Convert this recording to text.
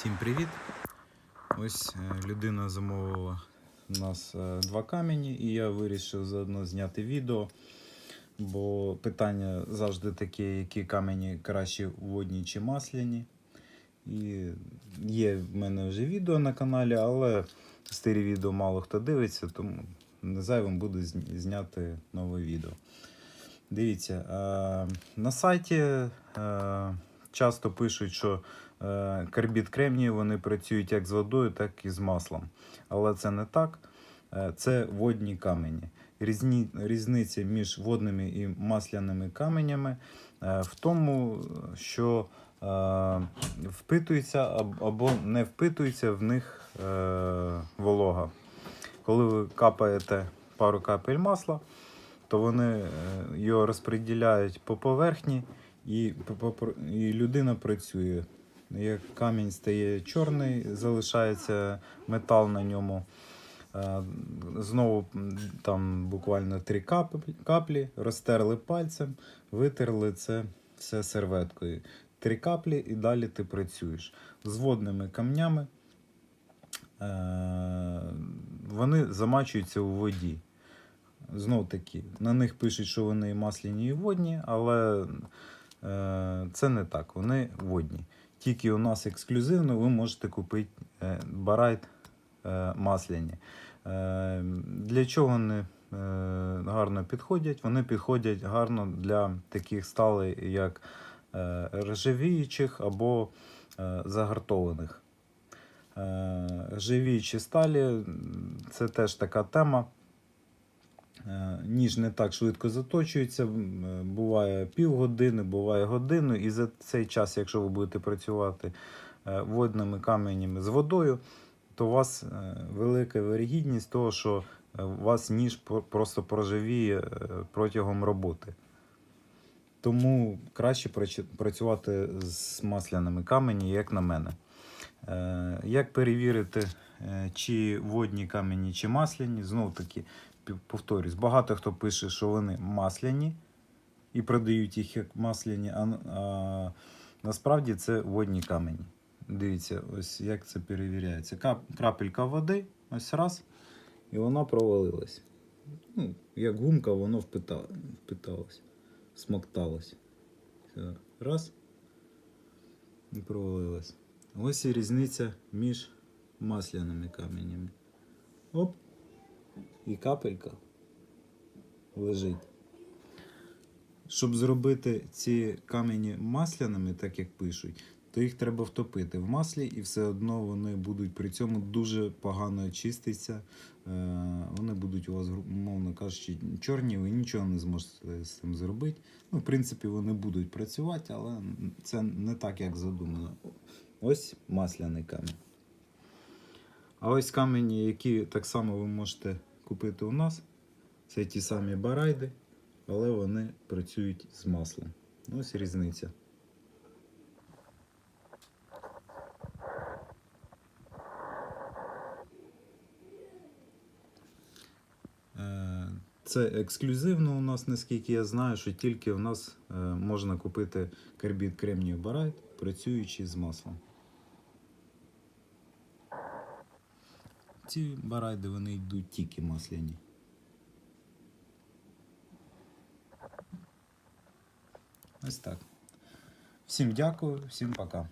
Всім привіт! Ось е, людина замовила у нас е, два камені, і я вирішив заодно зняти відео. Бо питання завжди таке, які камені краще водні чи масляні. І є в мене вже відео на каналі, але старі відео мало хто дивиться, тому не зайвим зня- зняти нове відео. Дивіться, е, на сайті часто пишуть, що е, карбід кремнію вони працюють як з водою, так і з маслом. Але це не так. Е, Це водні камені. Різні, різниця між водними і масляними каменями е, в тому, що е, впитується або не впитується в них е, волога. Коли ви капаєте пару капель масла, то вони е, його розподіляють по поверхні, і, і людина працює. Як камінь стає чорний, залишається метал на ньому. Е, Знову там буквально три каплі, розтерли пальцем, витерли це все серветкою. Три каплі і далі ти працюєш. З водними камнями е, вони замачуються у воді. Знов таки, на них пишуть, що вони масляні і водні, але це не так, вони водні. Тільки у нас ексклюзивно ви можете купити е, барайт е, масляні. Е, для чого вони е, гарно підходять? Вони підходять гарно для таких сталей, як е, ржавіючих або е, загартованих. Е, Живіючі сталі це теж така тема. Е, Ніж не так швидко заточується, е, буває півгодини, буває годину, і за цей час, якщо ви будете працювати е, водними каменями з водою, то у вас велика вирогідність того, що у вас ніж просто проживіє протягом роботи. Тому краще працювати з масляними камені, як на мене. Як перевірити, чи водні камені, чи масляні? Знов таки повторюсь, багато хто пише, що вони масляні і продають їх як масляні, а, а насправді це водні камені. Дивіться, ось як це перевіряється. Кап, крапелька води, ось раз, і вона провалилась. Ну, як гумка, воно впитало, впиталось, смокталось. Раз. І провалилось. Ось і різниця між масляними каменями. Оп. І капелька лежить. Щоб зробити ці камені масляними, так як пишуть, то їх треба втопити в маслі, і все одно вони будуть при цьому дуже погано чиститися. Е, Вони будуть у вас, умовно кажучи, чорні, ви нічого не зможете з цим зробити. Ну, в принципі, вони будуть працювати, але це не так, як задумано. Ось масляний камінь. А ось камені, які так само ви можете купити у нас, це ті самі барайди, але вони працюють з маслом. Ось різниця. Е, Це ексклюзивно у нас, наскільки я знаю, що тільки у нас е, можна купити карбід кремнію барайт, працюючи з маслом. Ці барайди вони йдуть тільки масляні. Ось так. Всім дякую, всім пока.